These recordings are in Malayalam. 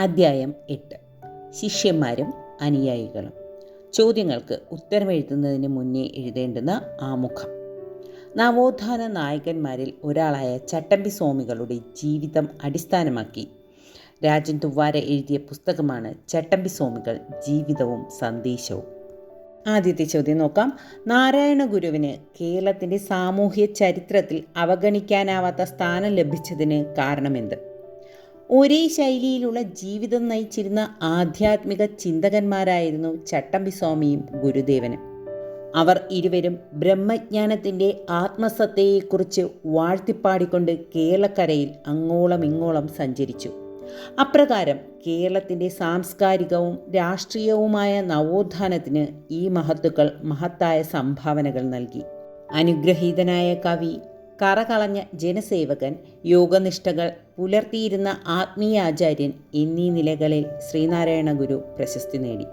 അദ്ധ്യായം എട്ട്. ശിഷ്യന്മാരും അനുയായികളും. ചോദ്യങ്ങൾക്ക് ഉത്തരമെഴുതുന്നതിന് മുന്നേ എഴുതേണ്ടുന്ന ആമുഖം. നവോത്ഥാന നായകന്മാരിൽ ഒരാളായ ചട്ടമ്പി സ്വാമികളുടെ ജീവിതം അടിസ്ഥാനമാക്കി രാജൻ തുവാര എഴുതിയ പുസ്തകമാണ് ചട്ടമ്പി സ്വാമികൾ ജീവിതവും സന്ദേശവും. ആദ്യത്തെ ചോദ്യം നോക്കാം. നാരായണ ഗുരുവിന് കേരളത്തിന്റെ സാമൂഹ്യ ചരിത്രത്തിൽ അവഗണിക്കാനാവാത്ത സ്ഥാനം ലഭിച്ചതിന് കാരണമെന്ത്? ഒരേ ശൈലിയിലുള്ള ജീവിതം നയിച്ചിരുന്ന ആധ്യാത്മിക ചിന്തകന്മാരായിരുന്നു ചട്ടമ്പി സ്വാമിയും ഗുരുദേവനും. അവർ ഇരുവരും ബ്രഹ്മജ്ഞാനത്തിന്റെ ആത്മസത്തയെക്കുറിച്ച് വാഴ്ത്തിപ്പാടിക്കൊണ്ട് കേരളക്കരയിൽ അങ്ങോളം ഇങ്ങോളം സഞ്ചരിച്ചു. അപ്രകാരം കേരളത്തിന്റെ സാംസ്കാരികവും രാഷ്ട്രീയവുമായ നവോത്ഥാനത്തിന് ഈ മഹത്തുക്കൾ മഹത്തായ സംഭാവനകൾ നൽകി. അനുഗ്രഹീതനായ കവി കറകളഞ്ഞ ജനസേവകൻ യോഗനിഷ്ഠകൾ പുലർത്തിയിരുന്ന ആത്മീയാചാര്യൻ എന്നീ നിലകളിൽ ശ്രീനാരായണ ഗുരു പ്രശസ്തി നേടി.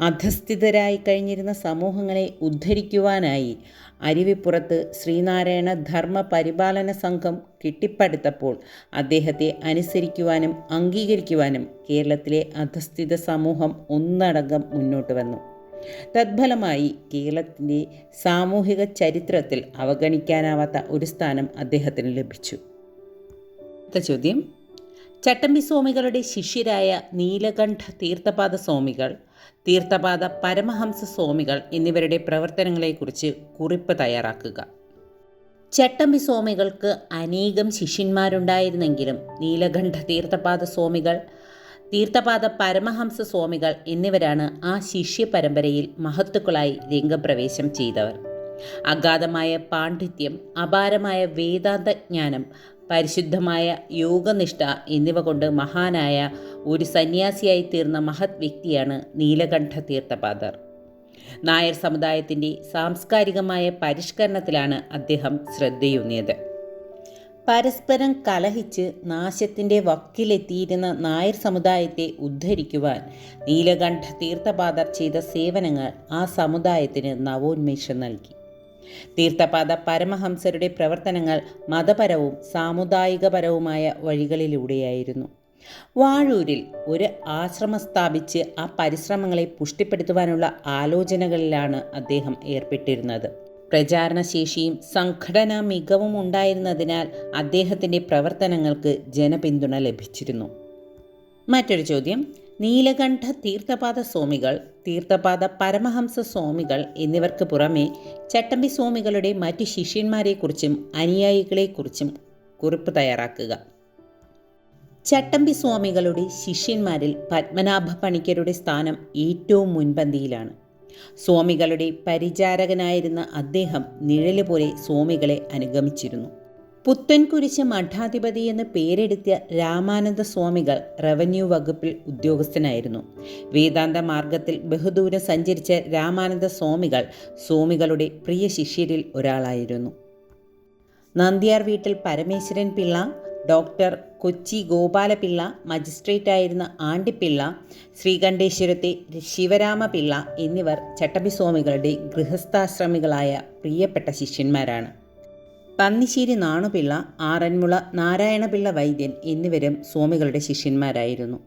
അധസ്ഥിതരായി കഴിഞ്ഞിരുന്ന സമൂഹങ്ങളെ ഉദ്ധരിക്കുവാനായി അരുവിപ്പുറത്ത് ശ്രീനാരായണ ധർമ്മ പരിപാലന സംഘം കെട്ടിപ്പടുത്തപ്പോൾ അദ്ദേഹത്തെ അനുസരിക്കുവാനും അംഗീകരിക്കുവാനും കേരളത്തിലെ അധസ്ഥിത സമൂഹം ഒന്നടങ്കം മുന്നോട്ട് വന്നു. തദ്ഫലമായി കേരളത്തിന്റെ സാമൂഹിക ചരിത്രത്തിൽ അവഗണിക്കാനാവാത്ത ഒരു സ്ഥാനം അദ്ദേഹത്തിന് ലഭിച്ചു. ചോദ്യം. ചട്ടമ്പി സ്വാമികളുടെ ശിഷ്യരായ നീലകണ്ഠ തീർത്ഥപാദ സ്വാമികൾ തീർത്ഥപാദ പരമഹംസ സ്വാമികൾ എന്നിവരുടെ പ്രവർത്തനങ്ങളെക്കുറിച്ച് കുറിപ്പ് തയ്യാറാക്കുക. ചട്ടമ്പി സ്വാമികൾക്ക് അനേകം ശിഷ്യന്മാരുണ്ടായിരുന്നെങ്കിലും നീലകണ്ഠ തീർത്ഥപാദ സ്വാമികൾ തീർത്ഥപാദ പരമഹംസ സ്വാമികൾ എന്നിവരാണ് ആ ശിഷ്യ പരമ്പരയിൽ മഹത്തുക്കളായി രംഗപ്രവേശം ചെയ്തവർ. അഗാധമായ പാണ്ഡിത്യം അപാരമായ വേദാന്തജ്ഞാനം പരിശുദ്ധമായ യോഗനിഷ്ഠ എന്നിവ കൊണ്ട് മഹാനായ ഒരു സന്യാസിയായി തീർന്ന മഹത് വ്യക്തിയാണ് നീലകണ്ഠ തീർത്ഥപാദർ. നായർ സമുദായത്തിന്റെ സാംസ്കാരികമായ പരിഷ്കരണത്തിലാണ് അദ്ദേഹം ശ്രദ്ധയൂന്നിയത് പരസ്പരം കലഹിച്ച് നാശത്തിന്റെ വക്കിലെത്തിയിരുന്ന നായർ സമുദായത്തെ ഉദ്ധരിക്കുവാൻ നീലകണ്ഠ തീർത്ഥപാദർ ചെയ്ത സേവനങ്ങൾ ആ സമുദായത്തിന് നവോന്മേഷം നൽകി. തീർത്ഥപാദ പരമഹംസരുടെ പ്രവർത്തനങ്ങൾ മതപരവും സാമുദായികപരവുമായ വഴികളിലൂടെയായിരുന്നു. വാഴൂരിൽ ഒരു ആശ്രമം സ്ഥാപിച്ച് ആ പരിശ്രമങ്ങളെ പുഷ്ടിപ്പെടുത്തുവാനുള്ള ആലോചനകളിലാണ് അദ്ദേഹം ഏർപ്പെട്ടിരുന്നത്. പ്രചാരണശേഷിയും സംഘടനാ മികവും ഉണ്ടായിരുന്നതിനാൽ അദ്ദേഹത്തിന്റെ പ്രവർത്തനങ്ങൾക്ക് ജനപിന്തുണ ലഭിച്ചിരുന്നു. മറ്റൊരു ചോദ്യം. നീലകണ്ഠ തീർത്ഥപാദ സ്വാമികൾ തീർത്ഥപാദ പരമഹംസ സ്വാമികൾ എന്നിവർക്ക് പുറമെ ചട്ടമ്പി സ്വാമികളുടെ മറ്റു ശിഷ്യന്മാരെക്കുറിച്ചും അനുയായികളെക്കുറിച്ചും കുറിപ്പ് തയ്യാറാക്കുക. ചട്ടമ്പി സ്വാമികളുടെ ശിഷ്യന്മാരിൽ പത്മനാഭ പണിക്കരുടെ സ്ഥാനം ഏറ്റവും മുൻപന്തിയിലാണ്. സ്വാമികളുടെ പരിചാരകനായിരുന്ന അദ്ദേഹം നിഴൽ പോലെ സ്വാമികളെ അനുഗമിച്ചിരുന്നു. പുത്തൻകുരിശ് മഠാധിപതി എന്ന് പേരെടുത്തിയ രാമാനന്ദ സ്വാമികൾ റവന്യൂ വകുപ്പിൽ ഉദ്യോഗസ്ഥനായിരുന്നു. വേദാന്ത മാർഗത്തിൽ ബഹുദൂരം സഞ്ചരിച്ച രാമാനന്ദ സ്വാമികൾ സ്വാമികളുടെ പ്രിയ ശിഷ്യരിൽ ഒരാളായിരുന്നു. നന്ദിയാർ വീട്ടിൽ പരമേശ്വരൻ പിള്ള ഡോക്ടർ കൊച്ചി ഗോപാലപിള്ള മജിസ്ട്രേറ്റായിരുന്ന ആണ്ടിപ്പിള്ള ശ്രീകണ്ഠേശ്വരത്തെ ശിവരാമപിള്ള എന്നിവർ ചട്ടമ്പിസ്വാമികളുടെ ഗൃഹസ്ഥാശ്രമികളായ പ്രിയപ്പെട്ട ശിഷ്യന്മാരാണ്. പന്നിശ്ശേരി നാണുപിള്ള ആറന്മുള നാരായണപിള്ള വൈദ്യൻ എന്നിവരും സ്വാമികളുടെ ശിഷ്യന്മാരായിരുന്നു.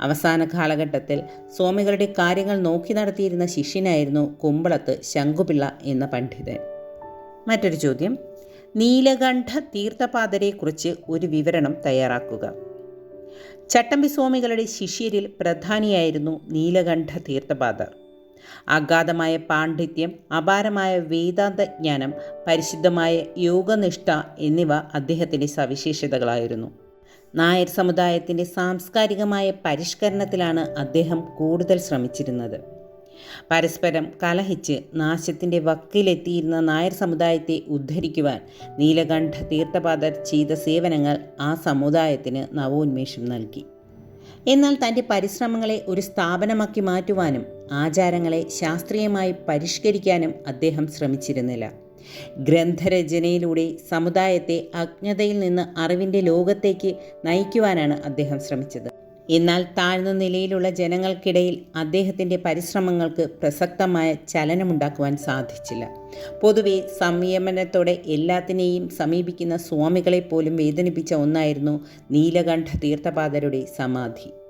അവസാന കാലഘട്ടത്തിൽ സ്വാമികളുടെ കാര്യങ്ങൾ നോക്കി നടത്തിയിരുന്ന ശിഷ്യനായിരുന്നു കുമ്പളത്ത് ശങ്കുപിള്ള എന്ന പണ്ഡിതൻ. മറ്റൊരു ചോദ്യം. നീലകണ്ഠ തീർത്ഥപാതരെക്കുറിച്ച് ഒരു വിവരണം തയ്യാറാക്കുക. ചട്ടമ്പി സ്വാമികളുടെ ശിഷ്യരിൽ പ്രധാനിയായിരുന്നു നീലകണ്ഠ തീർത്ഥപാതർ അഗാധമായ പാണ്ഡിത്യം അപാരമായ വേദാന്തജ്ഞാനം പരിശുദ്ധമായ യോഗനിഷ്ഠ എന്നിവ അദ്ദേഹത്തിന്റെ സവിശേഷതകളായിരുന്നു. നായർ സമുദായത്തിന്റെ സാംസ്കാരികമായ പരിഷ്കരണത്തിലാണ് അദ്ദേഹം കൂടുതൽ ശ്രമിച്ചിരുന്നത്. പരസ്പരം കലഹിച്ച് നാശത്തിന്റെ വക്കിലെത്തിയിരുന്ന നായർ സമുദായത്തെ ഉദ്ധരിക്കുവാൻ നീലകണ്ഠ തീർത്ഥപാദർ ചെയ്ത സേവനങ്ങൾ ആ സമുദായത്തിന് നവോന്മേഷം നൽകി. എന്നാൽ തന്റെ പരിശ്രമങ്ങളെ ഒരു സ്ഥാപനമാക്കി മാറ്റുവാനും ആചാരങ്ങളെ ശാസ്ത്രീയമായി പരിഷ്കരിക്കാനും അദ്ദേഹം ശ്രമിച്ചിരുന്നില്ല. ഗ്രന്ഥരചനയിലൂടെ സമുദായത്തെ അജ്ഞതയിൽ നിന്ന് അറിവിന്റെ ലോകത്തേക്ക് നയിക്കുവാനാണ് അദ്ദേഹം ശ്രമിച്ചത്. എന്നാൽ താഴ്ന്ന നിലയിലുള്ള ജനങ്ങൾക്കിടയിൽ അദ്ദേഹത്തിന്റെ പരിശ്രമങ്ങൾക്ക് പ്രസക്തമായ ചലനമുണ്ടാക്കുവാൻ സാധിച്ചില്ല. പൊതുവെ സംയമനത്തോടെ എല്ലാത്തിനെയും സമീപിക്കുന്ന സ്വാമികളെപ്പോലും വേദനിപ്പിച്ച ഒന്നായിരുന്നു നീലകണ്ഠ തീർത്ഥപാദരുടെ സമാധി.